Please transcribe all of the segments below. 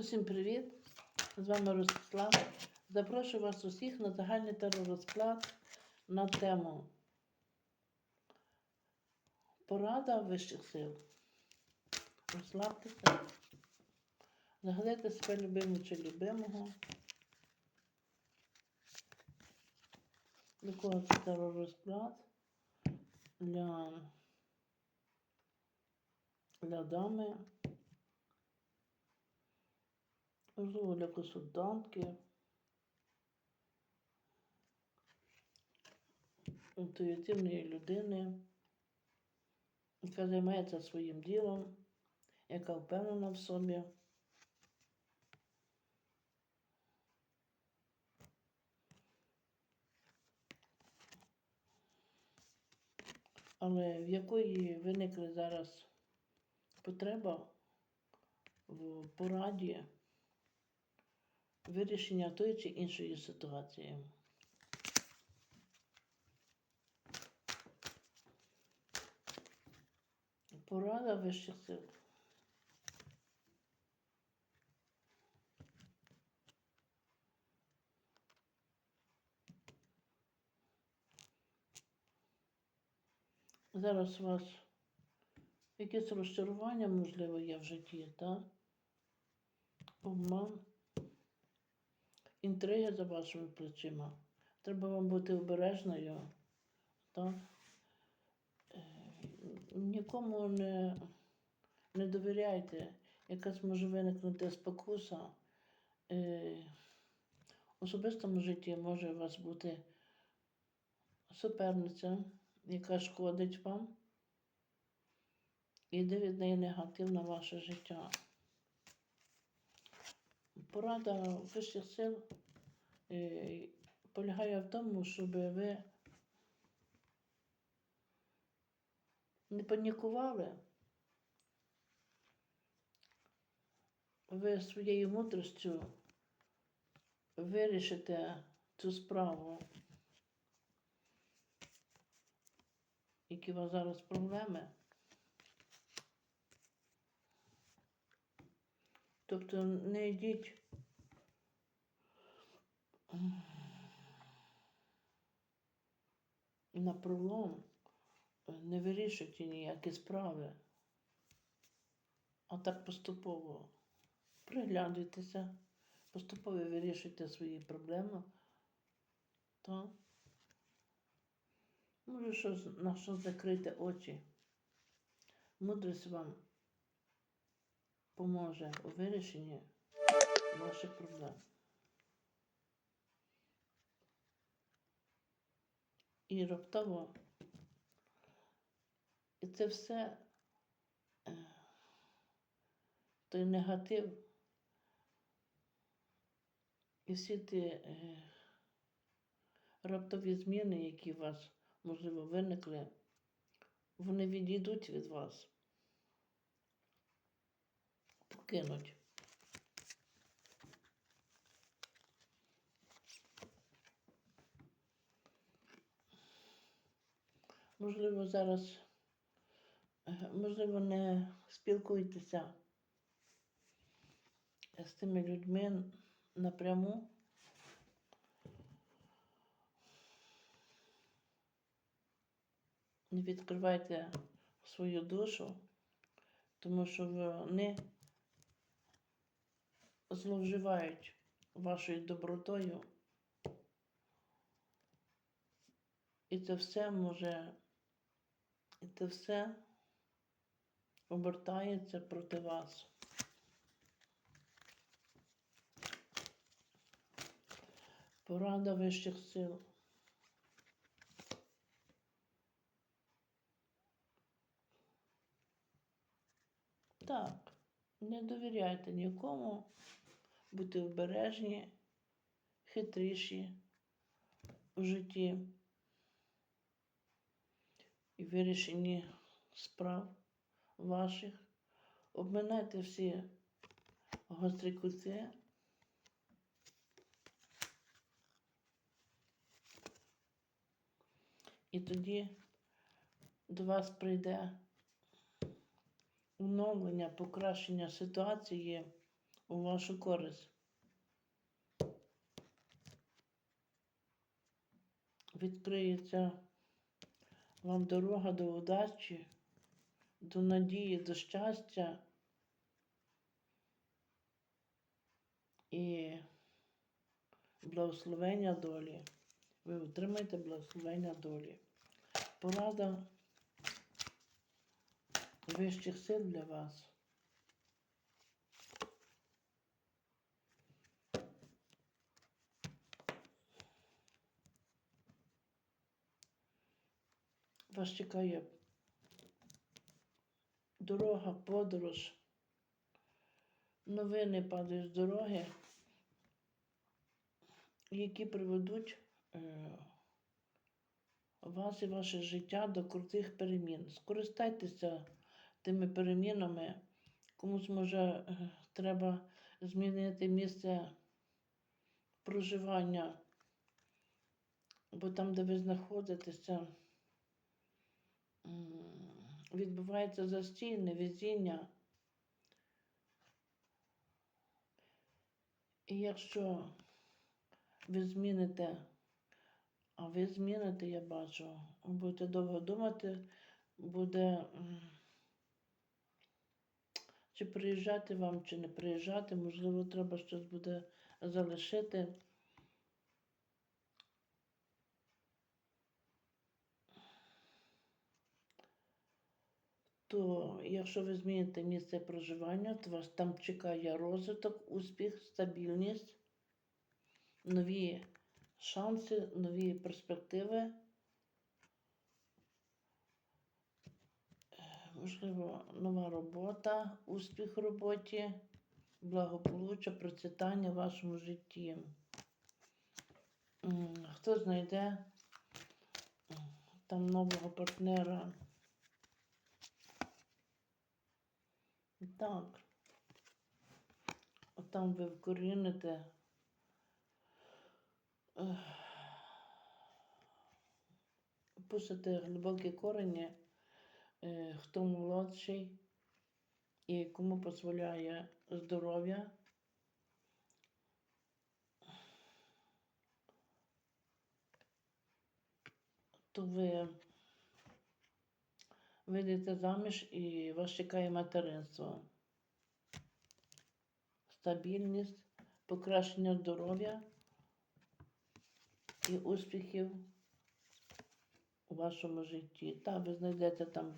Усім привіт! З вами Ростислав. Запрошую вас усіх на загальний теророзклад на тему Порада вищих сил. Розслабтеся. Загадайте себе любиму чи любимого. Для кого це теророзклад? Для, для дами. Можливо, для консультантки. Інтуїтивної людини, яка займається своїм ділом, яка впевнена в собі. Але в якої виникли зараз потреба в пораді вирішення тої чи іншої ситуації. Порада вищих сил. Зараз у вас якесь розчарування, можливо, є в житті, так? Обман інтриги за вашими плечима. Треба вам бути обережною. Так? Е, Нікому не, не довіряйте. Якась може виникнути спокуса. Е, В особистому житті може у вас бути суперниця, яка шкодить вам. Іде від неї негатив на ваше життя. Порада вищих сил е, полягає в тому, щоб ви не панікували. Ви своєю мудростю вирішите цю справу, які у вас зараз проблеми. Тобто не йдіть на пролом, не вирішуйте ніякі справи, а так поступово приглядуйтеся, поступово вирішуйте свої проблеми. То може щось, на що закрити очі. Мудрість вам поможе у вирішенні ваших проблем. І раптово. І це все е, той негатив і всі ті е, раптові зміни, які у вас, можливо, виникли, вони відійдуть від вас. Покинуть. Можливо, зараз, е, можливо, не спілкуйтеся з тими людьми напряму. Не відкривайте свою душу, тому що вони зловживають вашою добротою. І це все може, і це все обертається проти вас. Порада вищих сил. Так, не довіряйте нікому, будьте обережні, хитріші у житті і вирішенні справ ваших. Обминайте всі гострі кути. І тоді до вас прийде оновлення, покращення ситуації у вашу користь. Відкриється вам дорога до удачі, до надії, до щастя і благословення долі. Ви отримаєте благословення долі. Порада вищих сил для вас. Вас чекає дорога, подорож, новини падають з дороги, які приведуть е, вас і ваше життя до крутих перемін. Скористайтеся тими перемінами. Комусь може е, треба змінити місце проживання, бо там, де ви знаходитеся, відбувається застій, невезіння. І якщо ви зміните, а ви зміните, я бачу, будете довго думати, буде чи приїжджати вам, чи не приїжджати, можливо, треба щось буде залишити. То якщо ви зміните місце проживання, то вас там чекає розвиток, успіх, стабільність, нові шанси, нові перспективи. Е, Можливо, нова робота, успіх в роботі, благополуччя, процвітання в вашому житті. Хто знайде там нового партнера? Так. Там ви вкоріните. Пустите глибокі корені, е, хто молодший і кому дозволяє здоров'я. То ви вийдете заміж і вас чекає материнство. Стабільність, покращення здоров'я і успіхів у вашому житті. Та ви знайдете там,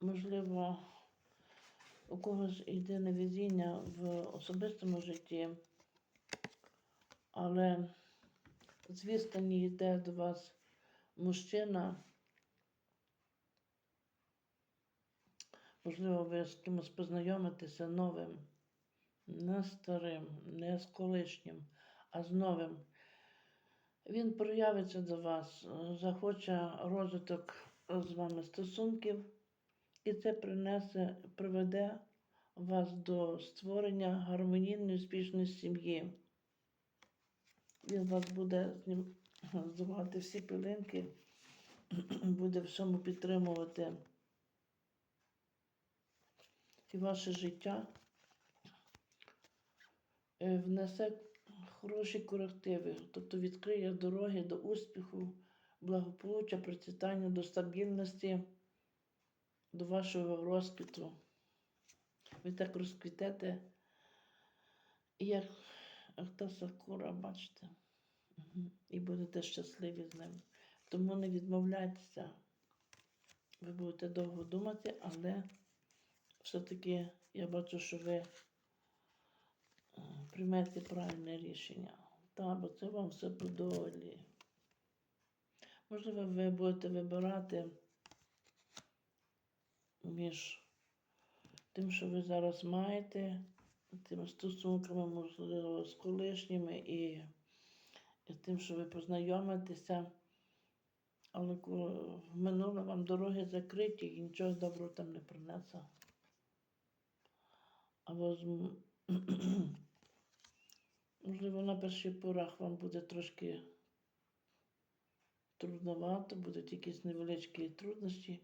можливо, у когось йде невезіння в особистому житті, але з відстані йде до вас мужчина. Можливо, ви з кимось познайомитеся новим, не старим, не з колишнім, а з новим. Він проявиться до вас, захоче розвиток з вами стосунків, і це принесе, приведе вас до створення гармонійної успішної сім'ї. Він вас буде з ним здавати всі пилинки, буде всьому підтримувати. І ваше життя е, внесе хороші корективи, тобто відкриє дороги до успіху, благополуччя, процвітання, до стабільності, до вашого розквіту. Ви так розквітете, як та сакура, бачите. І будете щасливі з ним. Тому не відмовляйтеся. Ви будете довго думати, але все-таки я бачу, що ви е, приймете правильне рішення. Та, бо це вам все по долі. Можливо, ви будете вибирати між тим, що ви зараз маєте, тими стосунками, можливо, з колишніми і, з тим, що ви познайомитеся, але в минуле вам дороги закриті і нічого доброго там не принесе. Або з... можливо, на перших порах вам буде трошки трудновато, будуть якісь невеличкі трудності,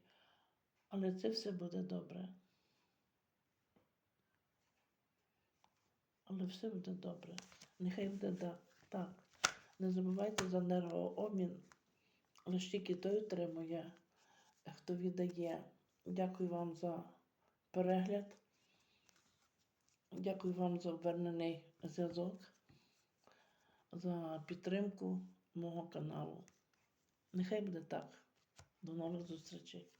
але це все буде добре. Але все буде добре. Нехай буде так. Не забувайте за енергообмін. Лише тільки той отримує, хто віддає. Дякую вам за перегляд. Дякую вам за обернений зв'язок, за підтримку мого каналу. Нехай буде так. До нових зустрічей.